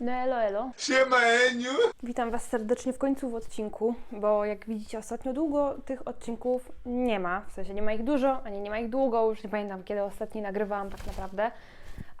No elo, elo. Siema Eniu! Witam Was serdecznie w końcu w odcinku, bo jak widzicie ostatnio długo tych odcinków nie ma. W sensie nie ma ich dużo, ani nie ma ich długo, już nie pamiętam kiedy ostatni nagrywałam tak naprawdę.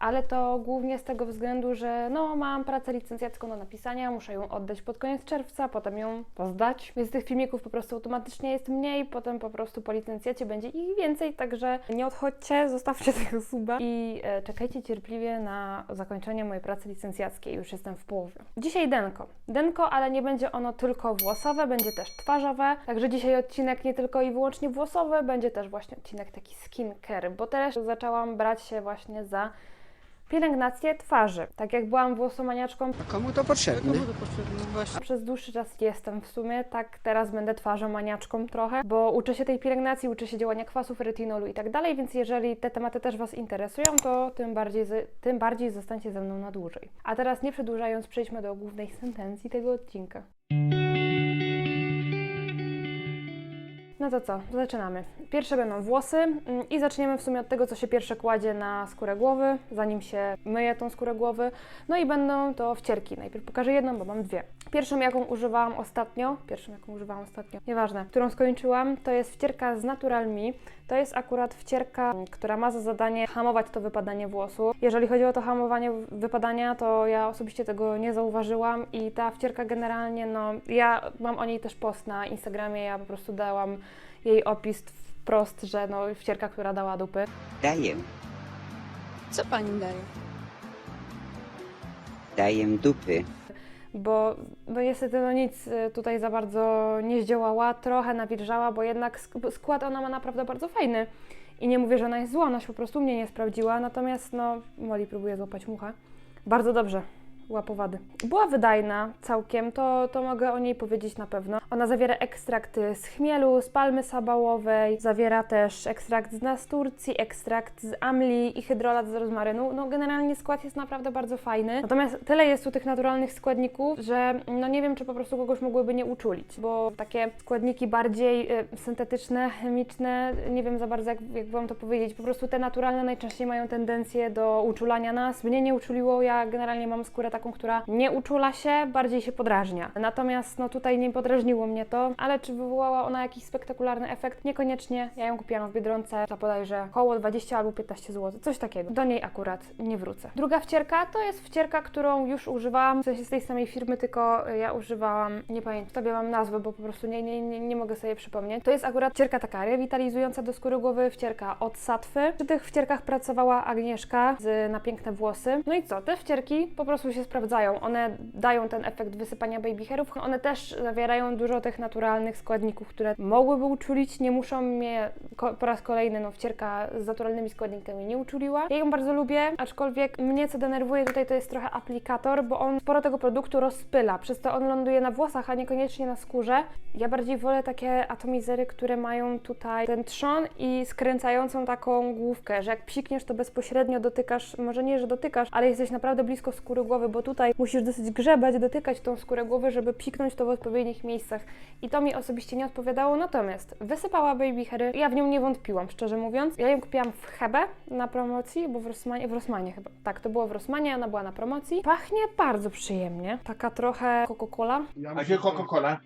Ale to głównie z tego względu, że no mam pracę licencjacką do napisania, muszę ją oddać pod koniec czerwca, potem ją pozdać, więc tych filmików po prostu automatycznie jest mniej, potem po prostu po licencjacie będzie ich więcej, także nie odchodźcie, zostawcie tego suba i e, czekajcie cierpliwie na zakończenie mojej pracy licencjackiej, już jestem w połowie. Dzisiaj denko. Denko, ale nie będzie ono tylko włosowe, będzie też twarzowe, także dzisiaj odcinek nie tylko i wyłącznie włosowy, będzie też właśnie odcinek taki skincare, bo też zaczęłam brać się właśnie za pielęgnację twarzy. Tak jak byłam włosomaniaczką A komu to potrzebne? przez dłuższy czas jestem w sumie, tak teraz będę twarzą maniaczką trochę, bo uczę się tej pielęgnacji, uczę się działania kwasów, retinolu i tak dalej, więc jeżeli te tematy też Was interesują, to tym bardziej, tym bardziej zostańcie ze mną na dłużej. A teraz nie przedłużając, przejdźmy do głównej sentencji tego odcinka. No to co, zaczynamy. Pierwsze będą włosy mm, i zaczniemy w sumie od tego, co się pierwsze kładzie na skórę głowy, zanim się myje tą skórę głowy. No i będą to wcierki. Najpierw pokażę jedną, bo mam dwie. Pierwszą, jaką używałam ostatnio, pierwszą, jaką używałam ostatnio, nieważne, którą skończyłam, to jest wcierka z Natural Me. To jest akurat wcierka, mm, która ma za zadanie hamować to wypadanie włosów. Jeżeli chodzi o to hamowanie wypadania, to ja osobiście tego nie zauważyłam i ta wcierka generalnie, no ja mam o niej też post na Instagramie, ja po prostu dałam jej opis wprost, że no wcierka, która dała dupy. Daję, Co pani daje? daję dupy. Bo no niestety no nic y, tutaj za bardzo nie zdziałała, trochę nawilżała, bo jednak sk- skład ona ma naprawdę bardzo fajny. I nie mówię, że ona jest zła, ona się po prostu mnie nie sprawdziła, natomiast no Molly próbuje złapać muchę. Bardzo dobrze, łapowady. Była wydajna całkiem, to, to mogę o niej powiedzieć na pewno. Ona zawiera ekstrakty z chmielu, z palmy sabałowej, zawiera też ekstrakt z nasturcji, ekstrakt z amli i hydrolat z rozmarynu. No generalnie skład jest naprawdę bardzo fajny. Natomiast tyle jest tu tych naturalnych składników, że no nie wiem, czy po prostu kogoś mogłyby nie uczulić, bo takie składniki bardziej y, syntetyczne, chemiczne, nie wiem za bardzo jak, jak wam to powiedzieć, po prostu te naturalne najczęściej mają tendencję do uczulania nas. Mnie nie uczuliło, ja generalnie mam skórę taką, która nie uczula się, bardziej się podrażnia. Natomiast no tutaj nie podrażniło mnie to, ale czy wywołała ona jakiś spektakularny efekt? Niekoniecznie. Ja ją kupiłam w Biedronce za bodajże około 20 albo 15 zł, coś takiego. Do niej akurat nie wrócę. Druga wcierka to jest wcierka, którą już używałam, w sensie z tej samej firmy, tylko ja używałam, nie pamiętam, sobie mam nazwę, bo po prostu nie, nie, nie, nie mogę sobie przypomnieć. To jest akurat wcierka taka rewitalizująca do skóry głowy, wcierka od Satwy. Przy tych wcierkach pracowała Agnieszka z Na Piękne Włosy. No i co, te wcierki po prostu się sprawdzają. One dają ten efekt wysypania baby hairów. One też zawierają dużo tych naturalnych składników, które mogłyby uczulić, nie muszą mnie po raz kolejny, no wcierka z naturalnymi składnikami nie uczuliła. Ja ją bardzo lubię, aczkolwiek mnie co denerwuje tutaj to jest trochę aplikator, bo on sporo tego produktu rozpyla, przez to on ląduje na włosach, a niekoniecznie na skórze. Ja bardziej wolę takie atomizery, które mają tutaj ten trzon i skręcającą taką główkę, że jak psikniesz, to bezpośrednio dotykasz, może nie, że dotykasz, ale jesteś naprawdę blisko skóry głowy, bo tutaj musisz dosyć grzebać, dotykać tą skórę głowy, żeby psiknąć to w odpowiednich miejscach. I to mi osobiście nie odpowiadało, natomiast wysypała baby hairy, ja w nią nie wątpiłam, szczerze mówiąc. Ja ją kupiłam w Hebe na promocji, bo w Rossmanie, w Rossmanie chyba. Tak, to było w Rossmanie, ona była na promocji. Pachnie bardzo przyjemnie, taka trochę Coca-Cola, A gdzie Coca-Cola?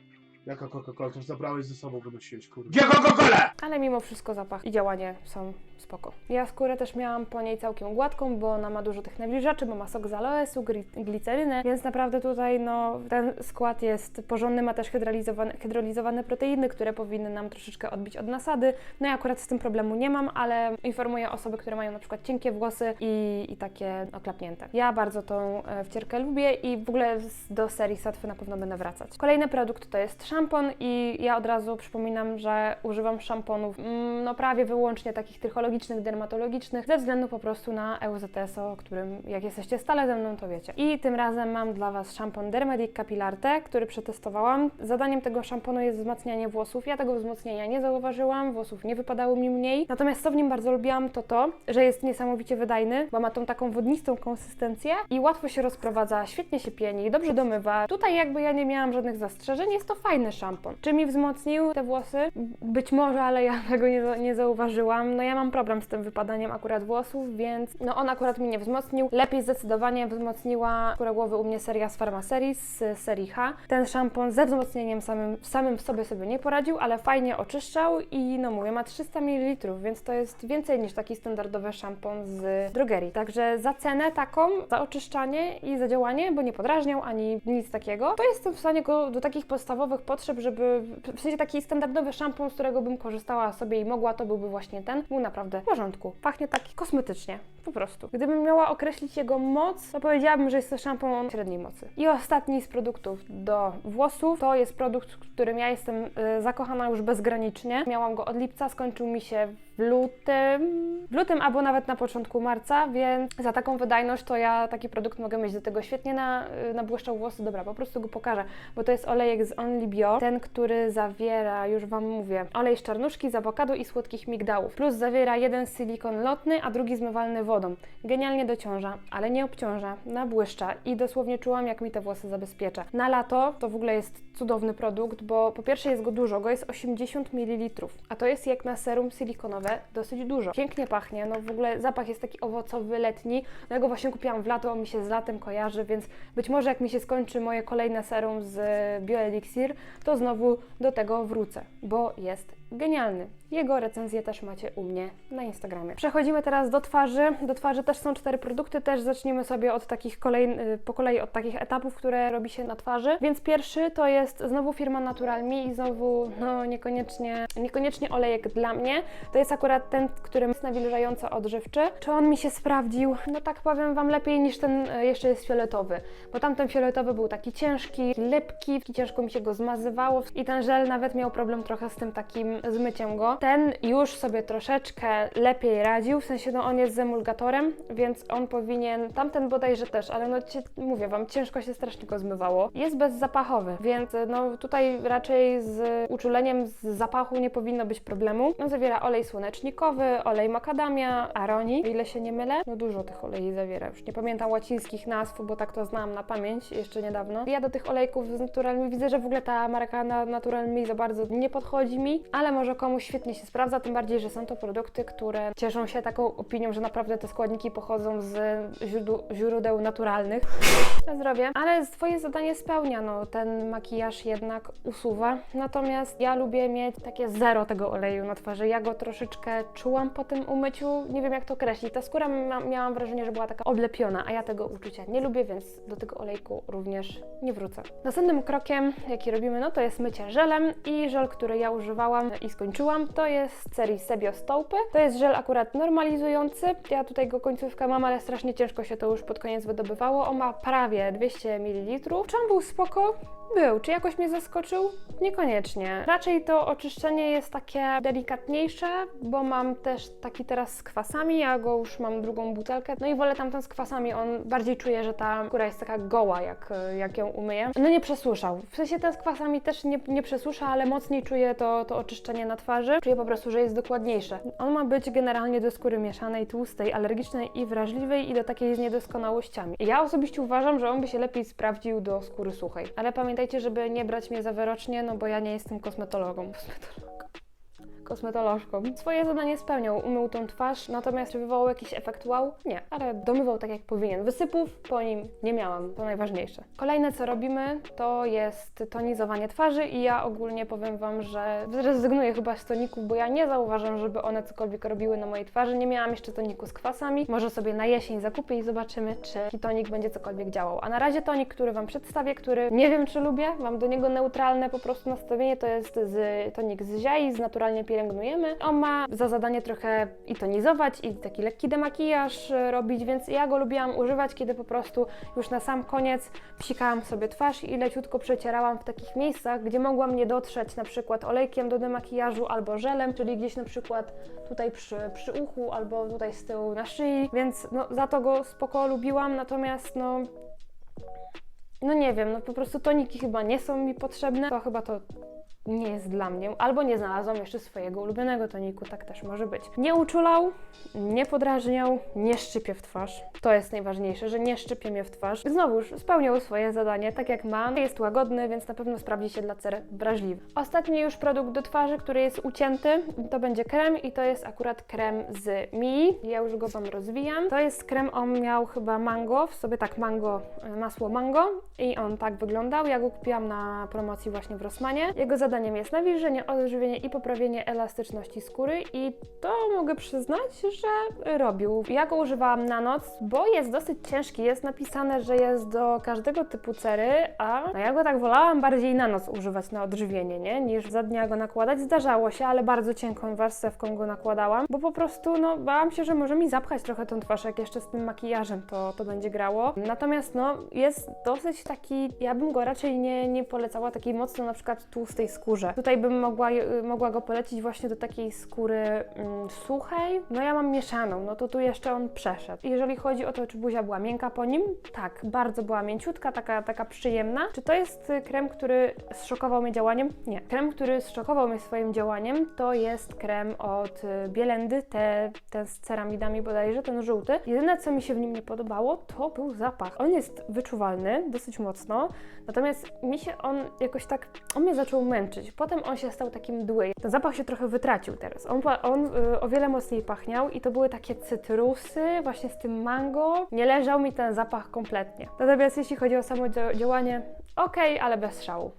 Jaka Coca-Cola? To zabrałeś ze sobą, wynosiłeś, kurde. Gdzie Coca-Cola? ale mimo wszystko zapach i działanie są spoko. Ja skórę też miałam po niej całkiem gładką, bo ona ma dużo tych nawilżaczy, bo ma sok z aloesu, gli- glicerynę, więc naprawdę tutaj no, ten skład jest porządny, ma też hydrolizowane, hydrolizowane proteiny, które powinny nam troszeczkę odbić od nasady. No i akurat z tym problemu nie mam, ale informuję osoby, które mają na przykład cienkie włosy i, i takie oklapnięte. Ja bardzo tą e, wcierkę lubię i w ogóle do serii Satwy na pewno będę wracać. Kolejny produkt to jest szampon i ja od razu przypominam, że używam szamponów mm, no prawie wyłącznie takich trychologicznych, dermatologicznych, ze względu po prostu na EUZTS, o którym jak jesteście stale ze mną, to wiecie. I tym razem mam dla Was szampon Dermedic Capillarte, który przetestowałam. Zadaniem tego szamponu jest wzmacnianie włosów. Ja tego wzmocnienia nie zauważyłam, włosów nie wypadało mi mniej. Natomiast co w nim bardzo lubiłam, to to, że jest niesamowicie wydajny, bo ma tą taką wodnistą konsystencję i łatwo się rozprowadza, świetnie się pieni, dobrze domywa. Tutaj jakby ja nie miałam żadnych zastrzeżeń, jest to fajny szampon. Czy mi wzmocnił te włosy? Być może, ale ja tego nie, nie zauważyłam. No ja mam problem z tym wypadaniem akurat włosów, więc no on akurat mnie nie wzmocnił. Lepiej zdecydowanie wzmocniła skórę głowy u mnie seria z Pharmaseries z serii H. Ten szampon ze wzmocnieniem samym, samym w sobie sobie nie poradził, ale fajnie oczyszczał i no mówię, ma 300 ml, więc to jest więcej niż taki standardowy szampon z drogerii. Także za cenę taką, za oczyszczanie i za działanie, bo nie podrażniał ani nic takiego, to jestem w stanie go do takich podstawowych potrzeb, żeby w sensie taki standardowy szampon, z którego bym korzystała sobie i mogła, to byłby właśnie ten, był naprawdę w porządku. Pachnie tak kosmetycznie, po prostu. Gdybym miała określić jego moc, to powiedziałabym, że jest to szampon średniej mocy. I ostatni z produktów do włosów, to jest produkt, w którym ja jestem y, zakochana już bezgranicznie. Miałam go od lipca, skończył mi się w lutym, w lutym albo nawet na początku marca, więc za taką wydajność to ja taki produkt mogę mieć do tego świetnie na, y, nabłyszczał włosy. Dobra, po prostu go pokażę, bo to jest olejek z Only Bio, ten, który zawiera, już Wam mówię, olej z czarnuszki, z awokado i słodkich migdałów, plus zawiera jeden silikon lotny, a drugi zmywalny wodą. Genialnie dociąża, ale nie obciąża, nabłyszcza i dosłownie czułam, jak mi te włosy zabezpiecza. Na lato to w ogóle jest cudowny produkt, bo po pierwsze jest go dużo, go jest 80 ml, a to jest jak na serum silikonowe dosyć dużo. Pięknie pachnie, no w ogóle zapach jest taki owocowy, letni. No ja go właśnie kupiłam w lato, on mi się z latem kojarzy, więc być może jak mi się skończy moje kolejne serum z BioElixir, to znowu do tego wrócę, bo jest genialny. Jego recenzję też macie u mnie na Instagramie. Przechodzimy teraz do twarzy. Do twarzy też są cztery produkty, też zaczniemy sobie od takich kolej, y, po kolei od takich etapów, które robi się na twarzy. Więc pierwszy to jest znowu firma Natural Me i znowu no niekoniecznie, niekoniecznie olejek dla mnie. To jest akurat ten, który jest nawilżająco odżywczy. Czy on mi się sprawdził? No tak powiem Wam lepiej niż ten y, jeszcze jest fioletowy, bo tamten fioletowy był taki ciężki, lepki, ciężko mi się go zmazywało i ten żel nawet miał problem trochę z tym takim zmyciem go. Ten już sobie troszeczkę lepiej radził, w sensie no on jest z emulgatorem, więc on powinien, tamten bodajże też, ale no ci, mówię Wam, ciężko się strasznie go zmywało. Jest bezzapachowy, więc no tutaj raczej z uczuleniem z zapachu nie powinno być problemu. On zawiera olej słonecznikowy, olej makadamia, aroni, ile się nie mylę. No dużo tych olei zawiera, już nie pamiętam łacińskich nazw, bo tak to znałam na pamięć jeszcze niedawno. Ja do tych olejków z Natural Me widzę, że w ogóle ta marka na Natural Me za bardzo nie podchodzi mi, ale może komuś świetnie się sprawdza, tym bardziej, że są to produkty, które cieszą się taką opinią, że naprawdę te składniki pochodzą z źródeł, naturalnych. Na zdrowie. Ale swoje zadanie spełnia, no ten makijaż jednak usuwa. Natomiast ja lubię mieć takie zero tego oleju na twarzy. Ja go troszeczkę czułam po tym umyciu, nie wiem jak to określić. Ta skóra miałam wrażenie, że była taka oblepiona, a ja tego uczucia nie lubię, więc do tego olejku również nie wrócę. Następnym krokiem, jaki robimy, no to jest mycie żelem i żel, który ja używałam i skończyłam, to jest serii Sebio Stołpy. To jest żel akurat normalizujący. Ja tutaj go końcówkę mam, ale strasznie ciężko się to już pod koniec wydobywało. On ma prawie 200 ml. Czy on był spoko? Był. Czy jakoś mnie zaskoczył? Niekoniecznie. Raczej to oczyszczenie jest takie delikatniejsze, bo mam też taki teraz z kwasami, ja go już mam drugą butelkę, no i wolę tamten z kwasami, on bardziej czuje, że ta skóra jest taka goła, jak, jak ją umyję. No nie przesuszał. W sensie ten z kwasami też nie, nie przesusza, ale mocniej czuję to, to oczyszczenie na twarzy. Czuję po prostu, że jest dokładniejsze. On ma być generalnie do skóry mieszanej, tłustej, alergicznej i wrażliwej i do takiej z niedoskonałościami. Ja osobiście uważam, że on by się lepiej sprawdził do skóry suchej. Ale pamiętajcie, żeby nie brać mnie za wyrocznie, no bo ja nie jestem kosmetologą. Kosmetologą kosmetolożką. Swoje zadanie spełniał, umył tą twarz, natomiast czy wywołał jakiś efekt wow? Nie, ale domywał tak jak powinien. Wysypów po nim nie miałam, to najważniejsze. Kolejne co robimy to jest tonizowanie twarzy i ja ogólnie powiem Wam, że zrezygnuję chyba z toników, bo ja nie zauważam, żeby one cokolwiek robiły na mojej twarzy. Nie miałam jeszcze toniku z kwasami. Może sobie na jesień zakupię i zobaczymy, czy tonik będzie cokolwiek działał. A na razie tonik, który Wam przedstawię, który nie wiem czy lubię, mam do niego neutralne po prostu nastawienie, to jest z, tonik z ziai, z naturalnie pielęgnujemy. On ma za zadanie trochę i tonizować, i taki lekki demakijaż e, robić, więc ja go lubiłam używać, kiedy po prostu już na sam koniec psikałam sobie twarz i leciutko przecierałam w takich miejscach, gdzie mogłam nie dotrzeć na przykład olejkiem do demakijażu albo żelem, czyli gdzieś na przykład tutaj przy, przy uchu albo tutaj z tyłu na szyi, więc no, za to go spoko lubiłam, natomiast no no nie wiem, no po prostu toniki chyba nie są mi potrzebne, to chyba to nie jest dla mnie, albo nie znalazłam jeszcze swojego ulubionego toniku, tak też może być. Nie uczulał, nie podrażniał, nie szczypie w twarz. To jest najważniejsze, że nie szczypie mnie w twarz. Znowuż spełniał swoje zadanie, tak jak ma. Jest łagodny, więc na pewno sprawdzi się dla cer wrażliwych. Ostatni już produkt do twarzy, który jest ucięty, to będzie krem i to jest akurat krem z Mi. Ja już go Wam rozwijam. To jest krem, on miał chyba mango, w sobie tak mango, e, masło mango i on tak wyglądał. Ja go kupiłam na promocji właśnie w Rossmanie. Jego zadaniem jest nawilżenie, odżywienie i poprawienie elastyczności skóry i to mogę przyznać, że robił. Ja go używałam na noc, bo jest dosyć ciężki. Jest napisane, że jest do każdego typu cery, a no ja go tak wolałam bardziej na noc używać na odżywienie, nie? Niż za dnia go nakładać. Zdarzało się, ale bardzo cienką warstewką go nakładałam, bo po prostu no bałam się, że może mi zapchać trochę tą twarz, jak jeszcze z tym makijażem to, to będzie grało. Natomiast no jest dosyć taki, ja bym go raczej nie, nie polecała takiej mocno na przykład tłustej skórze. Tutaj bym mogła, y, mogła go polecić właśnie do takiej skóry mm, suchej. No ja mam mieszaną, no to tu jeszcze on przeszedł. Jeżeli chodzi o to, czy buzia była miękka po nim, tak, bardzo była mięciutka, taka, taka przyjemna. Czy to jest y, krem, który zszokował mnie działaniem? Nie. Krem, który zszokował mnie swoim działaniem, to jest krem od y, Bielendy, te, ten z ceramidami bodajże, ten żółty. Jedyne, co mi się w nim nie podobało, to był zapach. On jest wyczuwalny, dosyć mocno, natomiast mi się on jakoś tak, on mnie zaczął męczyć. Potem on się stał takim mdły. Ten zapach się trochę wytracił teraz. On, on y, o wiele mocniej pachniał i to były takie cytrusy, właśnie z tym mango. Nie leżał mi ten zapach kompletnie. Natomiast jeśli chodzi o samo dzia- działanie, okej, ale bez szału.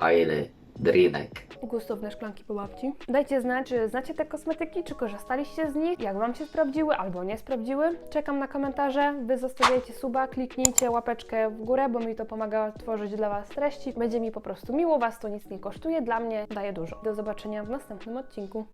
Fajny drinek. Gustowne szklanki po babci. Dajcie znać, czy znacie te kosmetyki, czy korzystaliście z nich, jak Wam się sprawdziły albo nie sprawdziły. Czekam na komentarze. Wy zostawiajcie suba, kliknijcie łapeczkę w górę, bo mi to pomaga tworzyć dla Was treści. Będzie mi po prostu miło, Was to nic nie kosztuje, dla mnie daje dużo. Do zobaczenia w następnym odcinku.